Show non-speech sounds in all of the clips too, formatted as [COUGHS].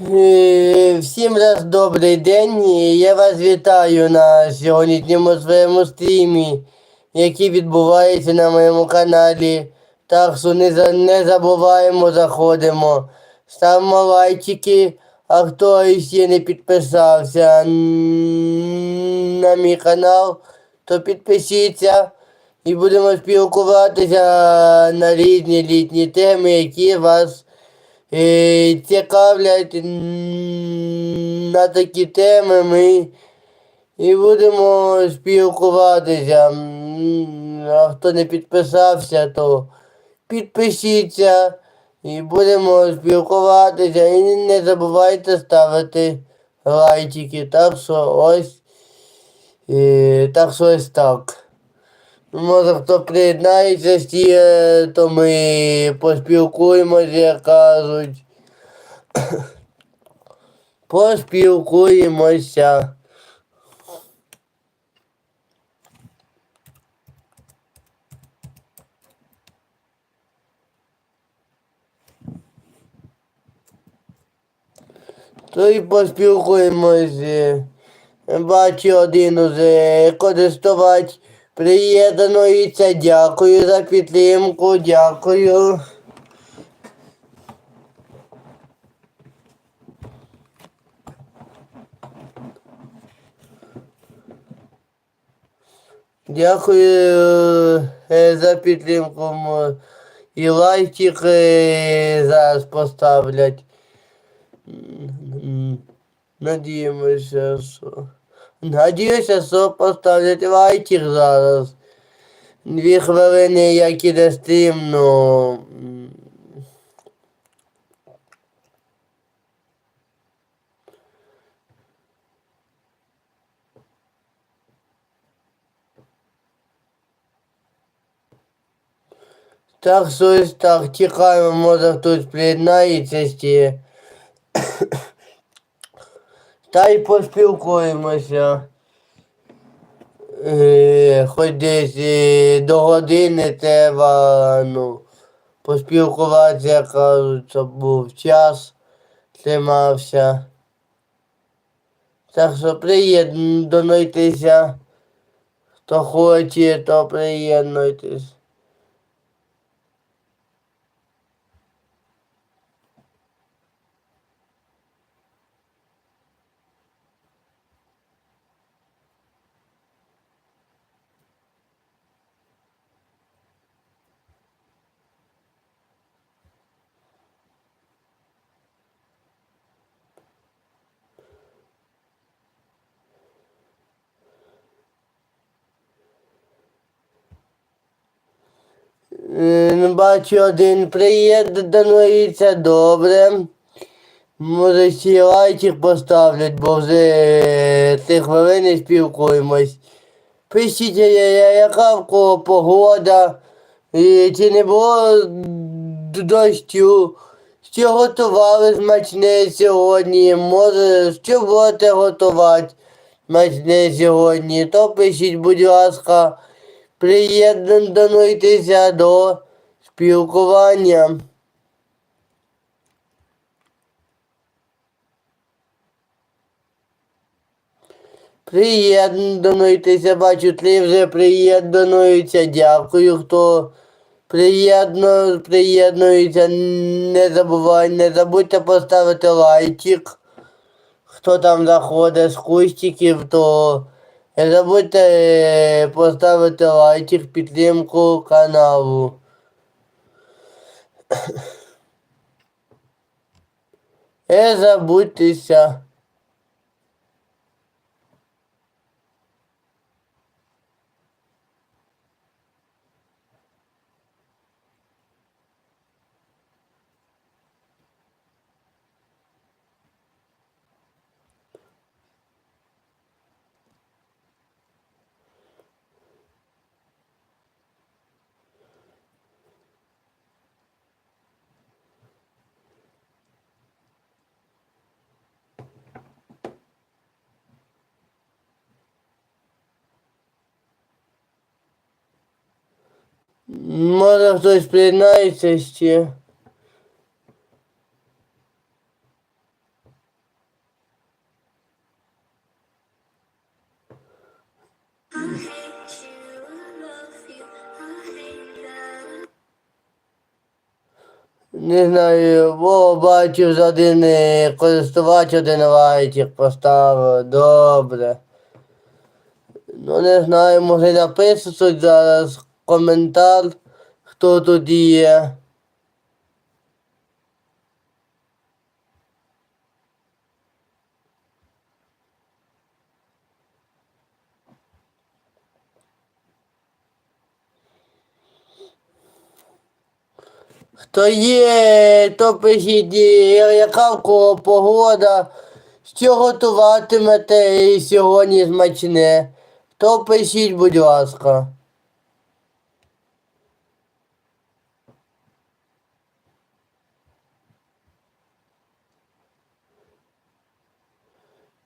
Всім раз добрий день. Я вас вітаю на сьогоднішньому своєму стрімі, який відбувається на моєму каналі. Так що не, за- не забуваємо, заходимо. Ставимо лайчики, а хто ще не підписався на мій канал, то підпишіться і будемо спілкуватися на різні літні теми, які вас цікавлять на такі теми ми і будемо спілкуватися. А хто не підписався, то підпишіться і будемо спілкуватися. І не забувайте ставити лайчики. Так що ось, е, так що ось так. Може хто приєднається ще, то ми поспілкуємося, як кажуть. [COUGHS] Поспілкуємося. То й поспілкуємося. Бачу один уже користувач приєднується. Дякую за підтримку, дякую. Дякую е, за підтримку. І лайчик е, зараз поставлять. Надіємося, що. Надіюся, що поставлять лайчик зараз. Дві хвилини, як іде стрім, ну. Так, щось так, чекаємо, може хтось приєднається ще. Та й поспілкуємося. Е, хоч десь е, до години треба, ну, поспілкуватися, кажуть, щоб був час, тримався. Так що приєднуйтеся. Хто хоче, то приєднуйтесь. Е, Бачу, один приєднується, добре. Може ще лайчик поставлять, бо вже три хвилини спілкуємось. Пишіть, яка в кого погода, і чи не було дощу, що готували смачне сьогодні, може, що будете готувати смачне сьогодні, то пишіть, будь ласка, приєднуйтеся до спілкування. Приєднуйтеся, бачу, три вже приєднуються. Дякую, хто приєдну, приєднується. Не забувай, не забудьте поставити лайчик. Хто там заходить з кустиків, то не забудьте е, поставити лайчик, підтримку каналу. Не забудьтеся. Може хтось приєднається ще. Не знаю, бо бачив за один е, користувач один лайк поставив. Добре. Ну не знаю, може написати зараз коментар, хто тут є. Хто є, то пишіть, яка в кого погода, що готуватимете сьогодні смачне, то пишіть, будь ласка.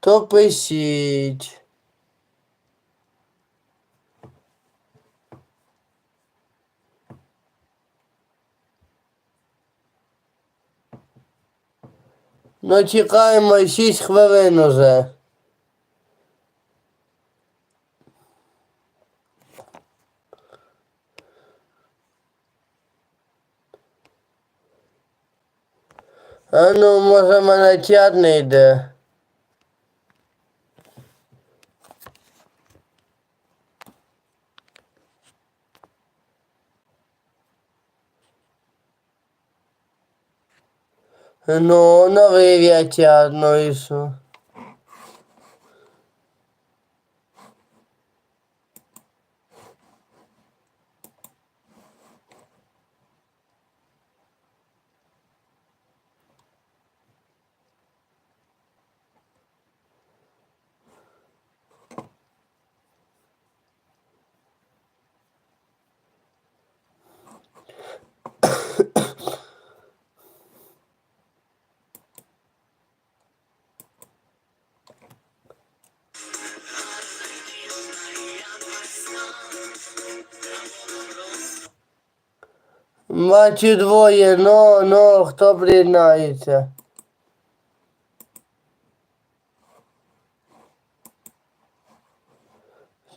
То пишіть. Ну, чекаємо 6 хвилин уже. А ну, може, мене чат не йде. Ну, новий я одно ну і двоє, но, но, хто приєднається?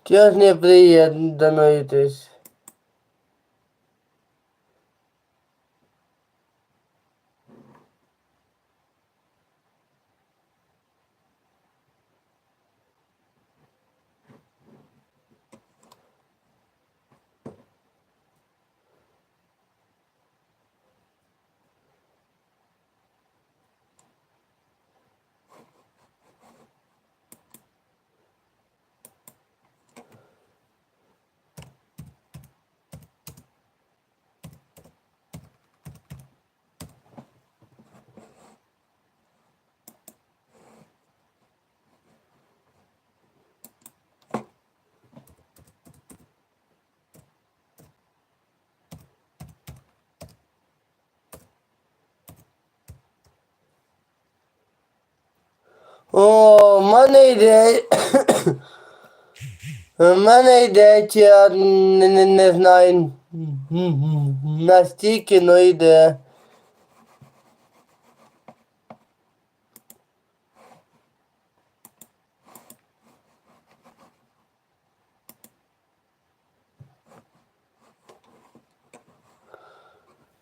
Чого ж не приєднуєтесь? О, в мене йде. [COUGHS] В мене йде, чи я не, не, не знаю. Настільки, ну йде.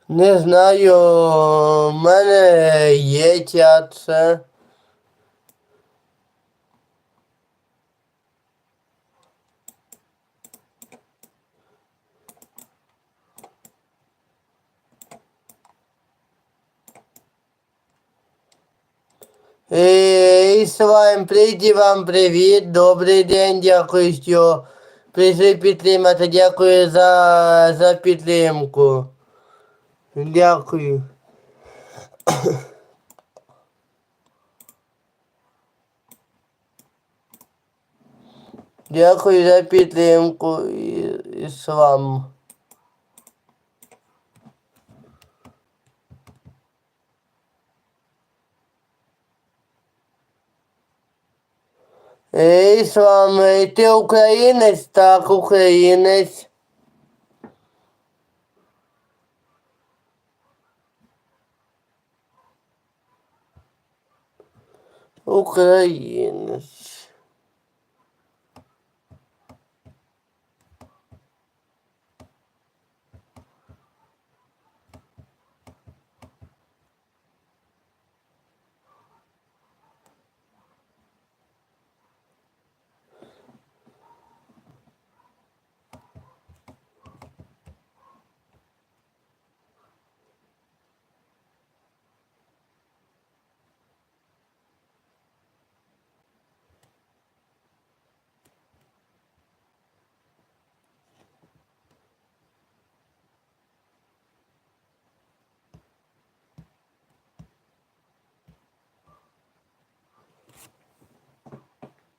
Не знаю, в мене є це. І з вами прийді вам привіт, добрий день, дякую, що прийшли підтримати, дякую за, за підтримку. Дякую. Дякую за підтримку і, і з вами. Ей, з вами, ти українець? Так, українець. Українець.